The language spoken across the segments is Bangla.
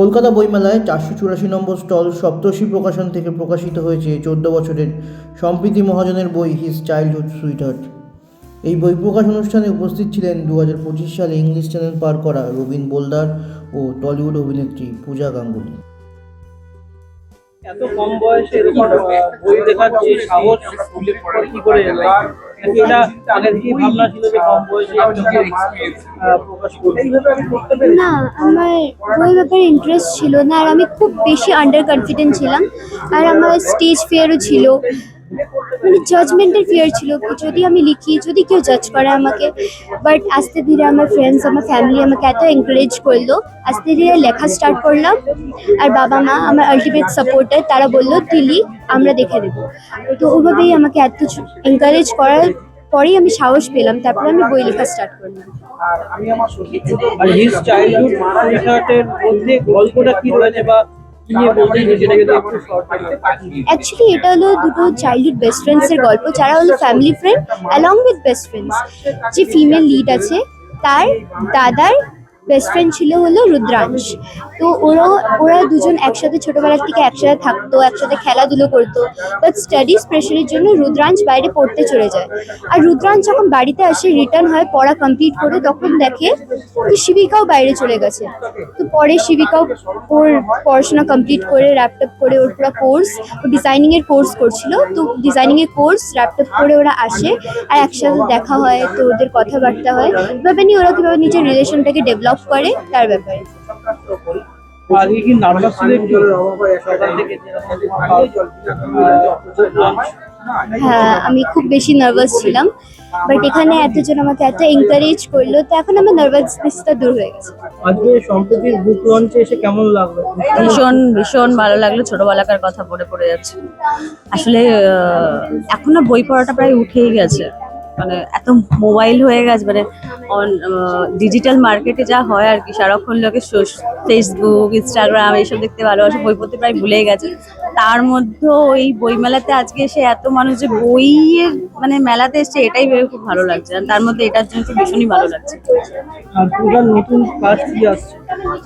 কলকাতা বইমেলায় চারশো চুরাশি নম্বর স্টল সপ্তর্ষি প্রকাশন থেকে প্রকাশিত হয়েছে চোদ্দ বছরের সম্প্রীতি মহাজনের বই হিজ চাইল্ডহুড সুইটহার্ট। এই বই প্রকাশ অনুষ্ঠানে উপস্থিত ছিলেন দু পঁচিশ সালে ইংলিশ চ্যানেল পার করা রবীন বোলদার ও টলিউড অভিনেত্রী পূজা গাঙ্গুলি। এত কম বয়সে এরকম বই লেখার যে সাহস, কি করে এটা আগে থেকেই ভাবনা ছিল যে কম বয়সে প্রকাশ আমি করতে না আমার বই ব্যাপারে ইন্টারেস্ট ছিল না আর আমি খুব বেশি আন্ডার কনফিডেন্ট ছিলাম। আর আমার স্টেজ ফেয়ারও ছিল। জাজমেন্টের ফিয়ার ছিল যদি আমি লিখি, যদি কেউ জাজ করে আমাকে। বাট আস্তে ধীরে আমার ফ্রেন্ডস আমার ফ্যামিলি আমাকে এত এনকারেজ করল। আস্তে ধীরে লেখা স্টার্ট করলাম। আর বাবা মা আমার আলটিমেট সাপোর্টার তারা বলল লিখ আমরা দেখে দেবো তো ওভাবেই আমাকে এত এনকারেজ করার পরেই আমি সাহস পেলাম। তারপরে আমি বই লেখা স্টার্ট করলাম। আর হিজ চাইল্ডহুড সুইটহার্টের মধ্যে গল্পটা কি রয়েছে বা অ্যাকচুয়ালি এটা হলো দুটো চাইল্ডহুড বেস্ট ফ্রেন্ডস এর গল্প। যারা হলো family friend along with best friends যে ফিমেল লিড আছে, তার দাদার বেস্ট ফ্রেন্ড ছিল হলো রুদ্রাংশ। তো ওরা ওরা দুজন একসাথে ছোটবেলার থেকে একসাথে থাকতো, একসাথে খেলাধুলো করতো। বাট স্টাডিজ প্রেশারের জন্য রুদ্রাংশ বাইরে পড়তে চলে যায়। আর রুদ্রাংশ যখন বাড়িতে আসে রিটার্ন হয়, পড়া কমপ্লিট করে, তখন দেখে যে শিবিকাও বাইরে চলে গেছে। তো পরে শিবিকাও ওর পড়াশোনা কমপ্লিট করে র্যাপটপ করে ওর পুরো কোর্স ও ডিজাইনিং এর কোর্স করছিল। তো ডিজাইনিং এর কোর্স র্যাপটপ করে ওরা আসে আর একসাথে দেখা হয়, তো ওদের কথাবার্তা হয়। এভাবে নিয়ে ওরা কীভাবে নিজের রিলেশনটাকে ডেভেলপ করে তার ব্যাপারে। নার্ভাস ছিল হ্যাঁ আমি খুব বেশি নার্ভাস ছিলাম বাট এখানে এতজন আমাকে এত এনকারেজ করল তো এখন আমার নার্ভাসনেসটা দূর হয়ে গেছে। আজকে সম্প্রতি বুক লঞ্চে এসে কেমন লাগল? ভীষণ ভীষণ ভালো লাগল ছোটবেলাকার কথা পড়ে পড়ে যাচ্ছে। আসলে আহ, এখন না বই পড়াটা প্রায় উঠেই গেছে। মানে এত মোবাইল হয়ে গেছে মানে ডিজিটাল মার্কেটে যা হয় আর কি সারাক্ষণ লোকে ফেসবুক ইনস্টাগ্রাম এইসব দেখতে ভালোবাসে বই পড়তে প্রায় ভুলেই গেছে। তার মধ্যেও ওই বই মেলাতে আজকে এসে এত মানুষ যে বইয়ের মানে মেলাতে এসছে এটাই ভেবে খুব ভালো লাগছে। আর তার মধ্যে এটার জন্য তো ভীষণই ভালো লাগছে। নতুন কাজ কি আসছে?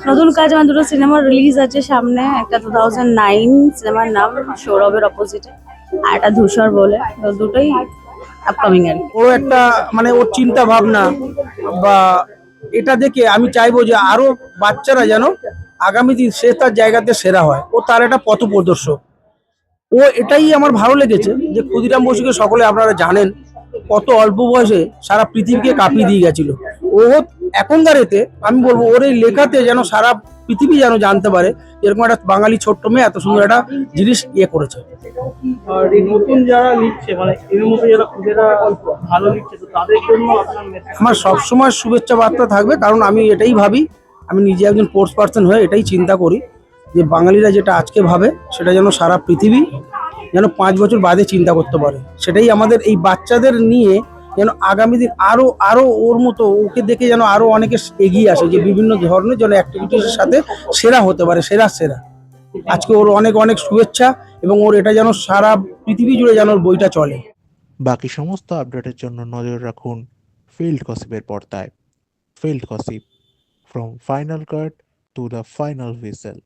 নতুন কাজ আমার দুটো সিনেমা রিলিজ আছে সামনে একটা টু থাউজেন্ড নাইন সিনেমার নাম সৌরভের অপোজিটে আর একটা ধূসর বলে। তো দুটোই আপকামিং আর ওর একটা মানে ওর চিন্তা ভাবনা বা এটা দেখে আমি চাইব যে আরও বাচ্চারা যেন আগামী দিন সে তার জায়গাতে সেরা হয়। ও তার একটা পথ প্রদর্শক ও এটাই আমার ভালো লেগেছে যে ক্ষুদিরাম বসুকে সকলে আপনারা জানেন, কত অল্প বয়সে সারা পৃথিবীকে কাঁপিয়ে দিয়ে গেছিল। ও এখনকার এতে আমি বলব ওর এই লেখাতে যেন সারা পৃথিবী যেন জানতে পারে এরকম একটা বাঙালি ছোট্ট মেয়ে এত সুন্দর একটা জিনিস ইয়ে করেছে। আর এই নতুন যারা লিখছে মানে এর মধ্যে যারা খুদেরা ভালো লিখছে তো তাদের জন্য আমার সবসময় শুভেচ্ছা বার্তা থাকবে কারণ আমি এটাই ভাবি আমি নিজে একজন স্পোর্টস পার্সন হয়ে এটাই চিন্তা করি যে বাঙালিরা যেটা আজকে ভাবে সেটা যেন সারা পৃথিবী যেন পাঁচ বছর বাদে চিন্তা করতে পারে। সেটাই আমাদের এই বাচ্চাদের নিয়ে যেন আগামী দিন আরও আরও ওর মতো ওকে দেখে যেন আরও অনেকে এগিয়ে আসে যে বিভিন্ন ধরনের যেন অ্যাক্টিভিটির সাথে সেরা হতে পারে, সেরা সেরা। আজকে ওর অনেক অনেক শুভেচ্ছা এবং ওর এটা যেন সারা পৃথিবী জুড়ে যেন ওর বইটা চলে। বাকি সমস্ত আপডেটের জন্য নজর রাখুন ফিল্ড কসিপের পর্দায়। Field gossip from final card to the final whistle